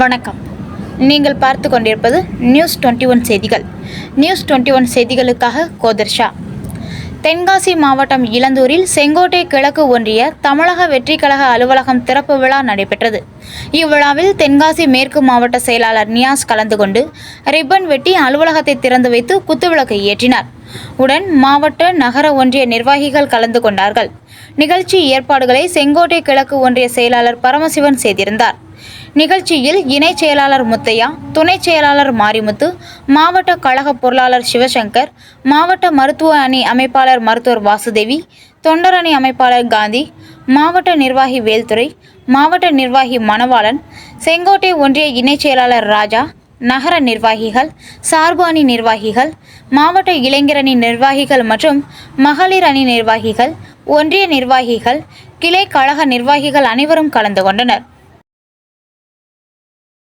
வணக்கம். நீங்கள் பார்த்து கொண்டிருப்பது நியூஸ் டுவெண்ட்டி ஒன் செய்திகள். நியூஸ் டுவெண்ட்டி ஒன் செய்திகளுக்காக கோதர்ஷா தென்காசி மாவட்டம் இளந்தூரில் செங்கோட்டை கிழக்கு ஒன்றிய தமிழக வெற்றிக்கழக அலுவலகம் திறப்பு விழா நடைபெற்றது. இவ்விழாவில் தென்காசி மேற்கு மாவட்ட செயலாளர் நியாஸ் கலந்து கொண்டு ரிப்பன் வெட்டி அலுவலகத்தை திறந்து வைத்து குத்துவிளக்கு ஏற்றினார். உடன் மாவட்ட நகர ஒன்றிய நிர்வாகிகள் கலந்து கொண்டார்கள். நிகழ்ச்சி ஏற்பாடுகளை செங்கோட்டை கிழக்கு ஒன்றிய செயலாளர் பரமசிவன் செய்திருந்தார். நிகழ்ச்சியில் இணைச் செயலாளர் முத்தையா துணைச் செயலாளர் மாரிமுத்து மாவட்ட கழக பொருளாளர் சிவசங்கர் மாவட்ட மருத்துவ அணி அமைப்பாளர் மருத்துவர் வாசுதேவி தொண்டர் அணி அமைப்பாளர் காந்தி மாவட்ட நிர்வாகி வேல்துறை மாவட்ட நிர்வாகி மணவாளன் செங்கோட்டை ஒன்றிய இணைச் செயலாளர் ராஜா நகர நிர்வாகிகள் சார்பு அணி நிர்வாகிகள் மாவட்ட இளைஞர் அணி நிர்வாகிகள் மற்றும் மகளிர் அணி நிர்வாகிகள் ஒன்றிய நிர்வாகிகள் கிளை கழக நிர்வாகிகள் அனைவரும் கலந்து கொண்டனர்.